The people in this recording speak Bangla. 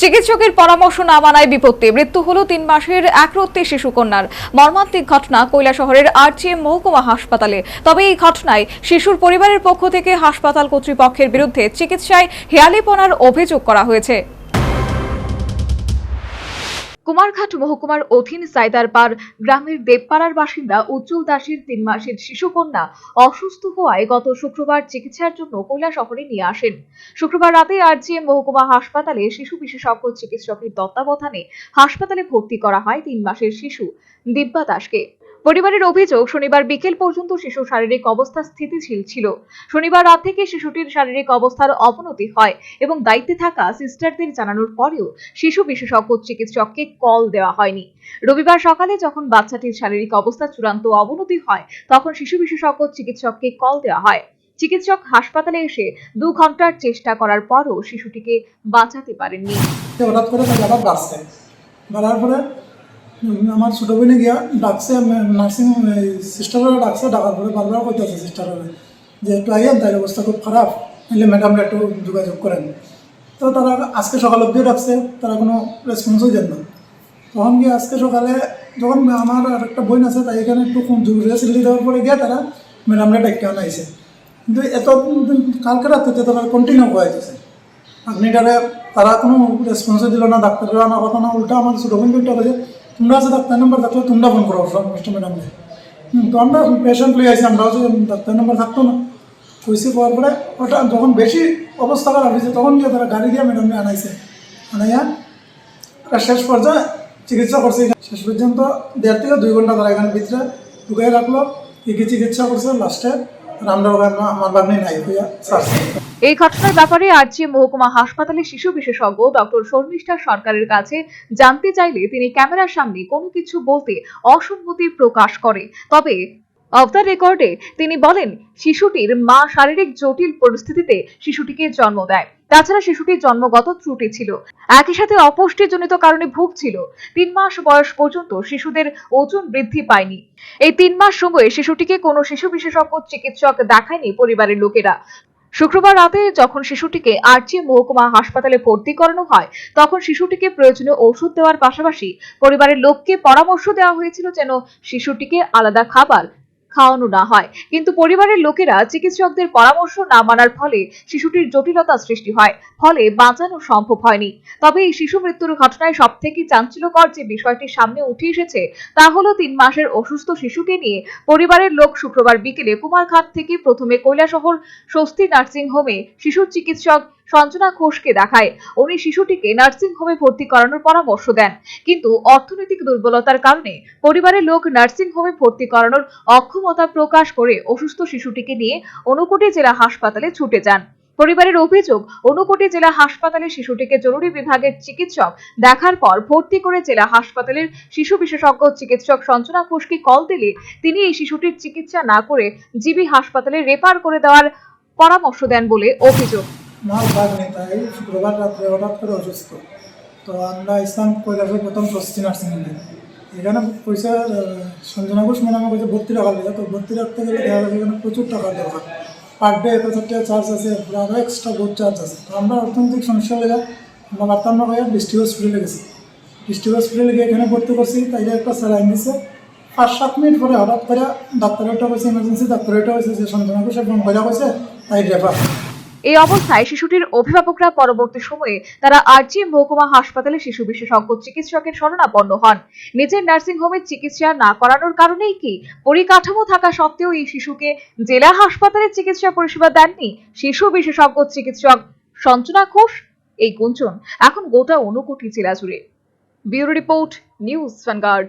চিকিৎসকের পরামর্শ না মানায় বিপত্তি। মৃত্যু হল তিন মাসের একরত্তি শিশুকন্যার। মর্মান্তিক ঘটনা কৈলা কৈলাসহরের আরজিএম মহকুমা হাসপাতালে। তবে এই ঘটনায় শিশুর পরিবারের পক্ষ থেকে হাসপাতাল কর্তৃপক্ষের বিরুদ্ধে চিকিৎসায় হেয়ালিপনার অভিযোগ করা হয়েছে। কুমারঘাট মহকুমার অধীন সাইদারপার গ্রামের দেবপাড়ার বাসিন্দা উজ্জ্বল দাসের তিন মাসের শিশুকন্যা অসুস্থ হওয়ায় গত শুক্রবার চিকিৎসার জন্য কৈলা শহরে নিয়ে আসেন। শুক্রবার রাতে আরজিএম মহকুমা হাসপাতালে শিশু বিশেষজ্ঞ চিকিৎসকের তত্ত্বাবধানে হাসপাতালে ভর্তি করা হয় তিন মাসের শিশু দিব্যা দাসকে। পরিবারের অভিযোগ, শনিবার বিকেল পর্যন্ত শিশুর শারীরিক অবস্থা স্থিতিশীল ছিল। শনিবার রাত থেকে শিশুটির শারীরিক অবস্থার অবনতি হয় এবং দায়িত্বে থাকা সিস্টারদের জানানোর পরেও শিশু বিশেষজ্ঞ চিকিৎসককে কল দেওয়া হয়নি। রবিবার সকালে যখন বাচ্চাটির শারীরিক অবস্থা চূড়ান্ত অবনতি হয়, তখন শিশু বিশেষজ্ঞ চিকিৎসককে কল দেওয়া হয়। চিকিৎসক হাসপাতালে এসে দু ঘণ্টার চেষ্টা করার পরও শিশুটিকে বাঁচাতে পারেননি। হঠাৎ করে বাড়ার পরে আমার ছোটো বোনে গিয়া ডাকছে নার্সিং সিস্টাররা ডাকছে ডাকার পরে বারবার কইতেছে সিস্টাররা যে একটু আইয়ান তাই অবস্থা খুব খারাপ নাহলে ম্যাডামরা একটু যোগাযোগ করেন। তো তারা আজকে সকাল অবধিও ডাকছে, তারা কোনো রেসপন্সই দেন না। তখন গিয়ে আজকে সকালে যখন আমার আর একটা বোন আছে, তাই এখানে একটু খুব জরুরি সিলি দেওয়ার পরে গিয়ে তারা ম্যাডামরা ডাকতে আনাইছে কিন্তু এত কালকে রাতে তো তারা কন্টিনিউ করাইতেছে আপনি তারা তারা কোনো রেসপন্সই দিল না, ডাক্তাররা না, কথা না, উল্টা আমার ছোটো বোন উল্টা তোমরা আছে ডাক্তার নাম্বার থাকলে তোমরা ফোন করো মিস্টার ম্যাডামকে তো আমরা পেশেন্ট লই আইছি, আমরাও যে ডাক্তার নাম্বার থাকতো না। কইসে পাওয়ার পরে, ওটা যখন বেশি অবস্থা খারাপ হয়েছে তখন গিয়ে তারা গাড়ি দিয়ে ম্যাডামকে আনাইছে। আনাইয়া আর শেষ পর্যায়ে চিকিৎসা করছে। শেষ পর্যন্ত দেড় থেকে দুই ঘণ্টা তারা এখানে ভিতরে ঢুকাই রাখল, কি কি চিকিৎসা করছে লাস্টে এই ঘটনার ব্যাপারে আরজি মহকুমা হাসপাতালে শিশু বিশেষজ্ঞ ডক্টর শর্মিষ্ঠা সরকারের কাছে জানতে চাইলে তিনি ক্যামেরার সামনে কোনো কিছু বলতে অসম্মতি প্রকাশ করে। তবে অফ দ্য রেকর্ডে তিনি বলেন, শিশুটির মা শারীরিক জটিল পরিস্থিতিতে শিশুটিকে জন্ম দেয়। তাছাড়া শিশুটির জন্মগত ত্রুটি ছিল। একই সাথে অপুষ্টিজনিত কারণে ভুগছিল। তিন মাস বয়স পর্যন্ত শিশুদের ওজন বৃদ্ধি পায়নি। এই তিন মাস সময়ে শিশুটিকে কোনো শিশু বিশেষজ্ঞ চিকিৎসক দেখায়নি পরিবারের লোকেরা। শুক্রবার রাতে যখন শিশুটিকে আরজি মহকুমা হাসপাতালে ভর্তি করানো হয়, তখন শিশুটিকে প্রয়োজনীয় ওষুধ দেওয়ার পাশাপাশি পরিবারের লোককে পরামর্শ দেওয়া হয়েছিল যেন শিশুটিকে আলাদা খাবার খাওয়ানো না হয়। কিন্তু পরিবারের লোকেরা চিকিৎসকদের পরামর্শ না মানার ফলে শিশুটির জটিলতা সৃষ্টি হয়। ফলে বাঁচানো সম্ভব হয়নি। তবে এই শিশু মৃত্যুর ঘটনায় সব থেকে চাঞ্চল্যকর যে বিষয়টি সামনে উঠে এসেছে, তা হলো তিন মাসের অসুস্থ শিশুকে নিয়ে পরিবারের লোক শুক্রবার বিকেলে কুমারঘাট থেকে প্রথমে কৈলাসহর স্বস্তি নার্সিং হোমে শিশুর চিকিৎসক সঞ্জনা ঘোষকে দেখায়। উনি শিশুটিকে নার্সিং হোমে ভর্তি করানোর পরামর্শ দেন। কিন্তু অর্থনৈতিক দুর্বলতার কারণে পরিবারের লোক নার্সিং হোমে ভর্তি করানোর অক্ষমতা প্রকাশ করে অসুস্থ শিশুটিকে নিয়ে অনুকোটি জেলা হাসপাতালে ছুটে যান। পরিবারের অভিযোগ, অনুকোটে জেলা হাসপাতালে শিশুটিকে জরুরি বিভাগের চিকিৎসক দেখার পর ভর্তি করে জেলা হাসপাতালের শিশু বিশেষজ্ঞ চিকিৎসক সঞ্জনা ঘোষকে কল দিলে তিনি এই শিশুটির চিকিৎসা না করে জিবি হাসপাতালে রেফার করে দেওয়ার পরামর্শ দেন বলে অভিযোগ। আমার ভাগ নেই, তাই শুক্রবার রাত্রে হঠাৎ করে অসুস্থ। তো আমরা ইসলাম কৈলাসের প্রথম স্বস্তি নার্সিং হোমে। এখানে পয়সা সঞ্জনা ঘোষ ম্যাডামে কাছে ভর্তি রাখা লাগে তো ভর্তি রাখতে গেলে দেখা যাবে এখানে প্রচুর টাকার দরকার। পার ডে হাজার টাকা চার্জ আছে আরও এক্সট্রা বোর্ড চার্জ আছে। তো আমরা অর্থনৈতিক সমস্যা লেগে আমরা না হয়ে ডিস্ট্রিক্ট হসপিটালে গেছি। ডিস্ট্রিক্ট হসপিটালে গিয়ে এখানে ভর্তি করছি তাই একটা স্যালাইন দিছে, পাঁচ সাত মিনিট পরে হঠাৎ করে ডাক্তারেরটা হয়েছে ইমার্জেন্সি ডাক্তারেরটা হয়েছে যে সঞ্জনা ঘোষের ফোন করা হয়েছে তাই রেফার এই অবস্থায় শিশুটির অভিভাবকরা পরবর্তী সময়ে তারা আরজিএম মহকুমা হাসপাতালে শিশু বিশেষজ্ঞ চিকিৎসকের শরণাপন্ন হন। নিজের নার্সিং হোমে চিকিৎসা না করানোর কারণেই কি পরিকাঠামো থাকা সত্ত্বেও এই শিশুকে জেলা হাসপাতালে চিকিৎসা পরিষেবা দেননি শিশু বিশেষজ্ঞ চিকিৎসক সঞ্চনা ঘোষ? এই গুঞ্জন এখন গোটা ঊনকোটি জেলা জুড়ে। Bureau report, news vanguard